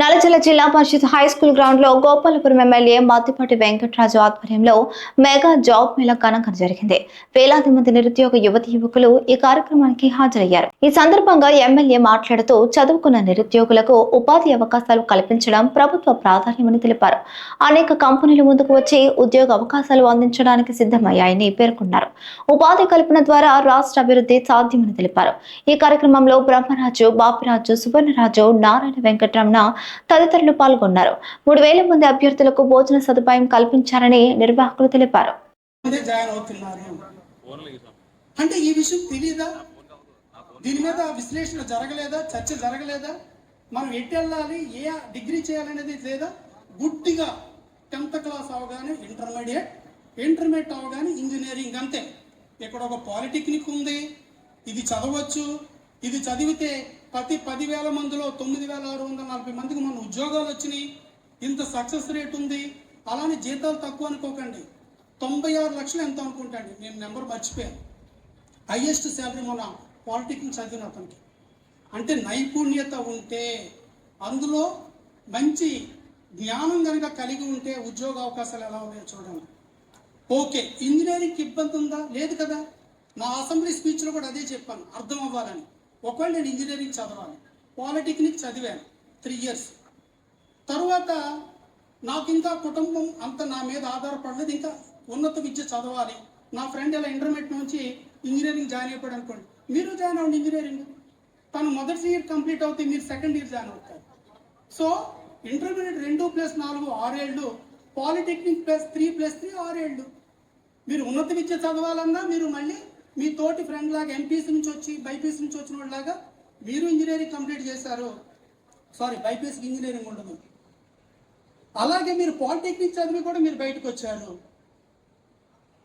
నల్లజల జిల్లా పరిషత్ high school గ్రౌండ్లో Gopalapuram MLA Maddipati Venkataraju ఆధ్వర్యంలో మెగా జాబ్ మేళా ఘనంగా జరిగింది. వేలాది మంది నిరుద్యోగ యువతి యువకులు ఈ కార్యక్రమానికి హాజరయ్యారు. ఈ సందర్భంగా ఎమ్మెల్యే మాట్లాడుతూ చదువుకున్న నిరుద్యోగులకు ఉపాధి అవకాశాలు కల్పించడం ప్రభుత్వ ప్రాధాన్యమని తెలిపారు. అనేక కంపెనీలు ముందుకు వచ్చి ఉద్యోగ అవకాశాలు అందించడానికి సిద్ధమయ్యాయని పేర్కొన్నారు. ఉపాధి కల్పన ద్వారా రాష్ట్ర అభివృద్ధి సాధ్యమని తెలిపారు. ఈ కార్యక్రమంలో బ్రహ్మరాజు బాపిరాజు సువర్ణరాజు నారాయణ వెంకటరమణ తదితరులు పాల్గొన్నారు. మూడు వేల మంది అభ్యర్థులకు భోజన సదుపాయం కల్పించారని నిర్వాహకులు తెలిపారు. జాయిన్ అవుతున్నారు. అంటే ఈ విషయం తెలియదా దీని మీద విశ్లేషణ జరగలేదా? చర్చ జరగలేదా? మనం ఎటు వెళ్ళాలి? ఏ డిగ్రీ చేయాలనేది లేదా? గుడ్డిగా టెన్త్ క్లాస్ అవగానే ఇంటర్మీడియట్ ఇంటర్మీడియట్ అవగానే ఇంజనీరింగ్ అంతే. ఇక్కడ ఒక పాలిటెక్నిక్ ఉంది. ఇది చదవచ్చు. ఇది చదివితే ప్రతి పదివేల మందిలో తొమ్మిది వేల ఆరు వందల నలభై మందికి మన ఉద్యోగాలు వచ్చినాయి. ఇంత సక్సెస్ రేట్ ఉంది. అలానే జీతాలు తక్కువ అనుకోకండి. తొంభై ఆరు లక్షలు ఎంత అనుకుంటాండి నేను నెంబర్ మర్చిపోయాను. హయ్యెస్ట్ శాలరీ మన పాలిటెక్నిక్ చదివిన అతనికి. అంటే నైపుణ్యత ఉంటే అందులో మంచి జ్ఞానం కనుక కలిగి ఉంటే ఉద్యోగ అవకాశాలు ఎలా ఉన్నాయో చూడండి. ఓకే ఇంజనీరింగ్కి ఇబ్బంది ఉందా? లేదు కదా. నా అసెంబ్లీ స్పీచ్లో కూడా అదే చెప్పాను. అర్థం అవ్వాలని. ఒకవేళ నేను ఇంజనీరింగ్ చదవాలి. పాలిటెక్నిక్ చదివాను త్రీ ఇయర్స్ తర్వాత నాకు ఇంకా కుటుంబం అంత నా మీద ఆధారపడలేదు. ఇంకా ఉన్నత విద్య చదవాలి. నా ఫ్రెండ్ ఇలా ఇంటర్మీడియట్ నుంచి ఇంజనీరింగ్ జాయిన్ అయిపోయాడు అనుకోండి. మీరు జాయిన్ అవ్వండి ఇంజనీరింగ్. తను మొదటి ఇయర్ కంప్లీట్ అవుతే మీరు సెకండ్ ఇయర్ జాయిన్ అవుతారు. సో ఇంటర్మీడియట్ రెండు ప్లస్ నాలుగు ఆరేళ్ళు polytechnic plus three plus three ఆరేళ్ళు. మీరు ఉన్నత విద్య చదవాలన్నా మీరు మళ్ళీ మీ తోటి ఫ్రెండ్ లాగా ఎంపీసీ నుంచి వచ్చి బైపీసీ నుంచి వచ్చిన వాళ్ళలాగా మీరు ఇంజనీరింగ్ కంప్లీట్ చేశారు. సారీ బైపీసీకి ఇంజనీరింగ్ ఉండదు. అలాగే మీరు పాలిటెక్నిక్ చదివి కూడా మీరు బయటకు వచ్చారు.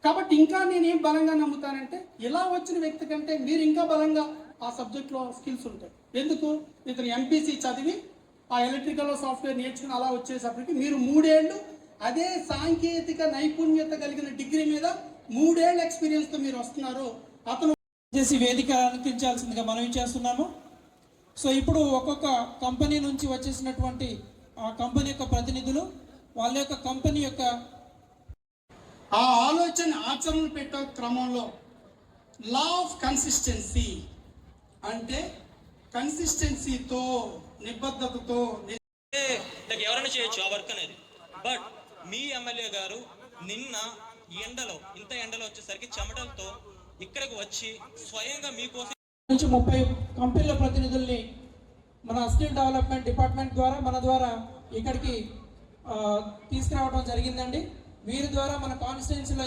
కాబట్టి ఇంకా నేను ఏం బలంగా నమ్ముతానంటే ఇలా వచ్చిన వ్యక్తి కంటే మీరు ఇంకా బలంగా ఆ సబ్జెక్ట్లో స్కిల్స్ ఉంటాయి. ఎందుకు? ఇతను ఎంపీసీ చదివి ఆ ఎలక్ట్రికల్ సాఫ్ట్వేర్ నేర్చుకుని అలా వచ్చేసప్పటికి మీరు మూడేళ్ళు అదే సాంకేతిక నైపుణ్యత కలిగిన డిగ్రీ మీద మూడేళ్ళ ఎక్స్పీరియన్స్తో మీరు వస్తున్నారు అతను చేసి వేదిక అనిపించాల్సిందిగా మనవి చేస్తున్నాము. సో ఇప్పుడు ఒక్కొక్క కంపెనీ నుంచి వచ్చేసినటువంటి ఆ కంపెనీ యొక్క ప్రతినిధులు వాళ్ళ యొక్క కంపెనీ యొక్క ఆ ఆలోచన ఆచరణ పెట్టే క్రమంలో లా ఆఫ్ కన్సిస్టెన్సీ అంటే కన్సిస్టెన్సీతో నిబద్ధతతో ఎవరైనా చేయొచ్చు ఆ వర్క్ అనేది. బట్ మీ ఎమ్మెల్యే గారు నిన్న ఎండలో ఇంత ఎండలో వచ్చేసరికి చెమటలతో ఇక్కడికి వచ్చి స్వయంగా మీకోసం నుంచి ముప్పై కంపెనీల ప్రతినిధుల్ని మన స్కిల్ డెవలప్మెంట్ డిపార్ట్మెంట్ ద్వారా మన ద్వారా ఇక్కడికి తీసుకురావడం జరిగిందండి. వీరి ద్వారా మన కాన్స్టిట్యున్సీలో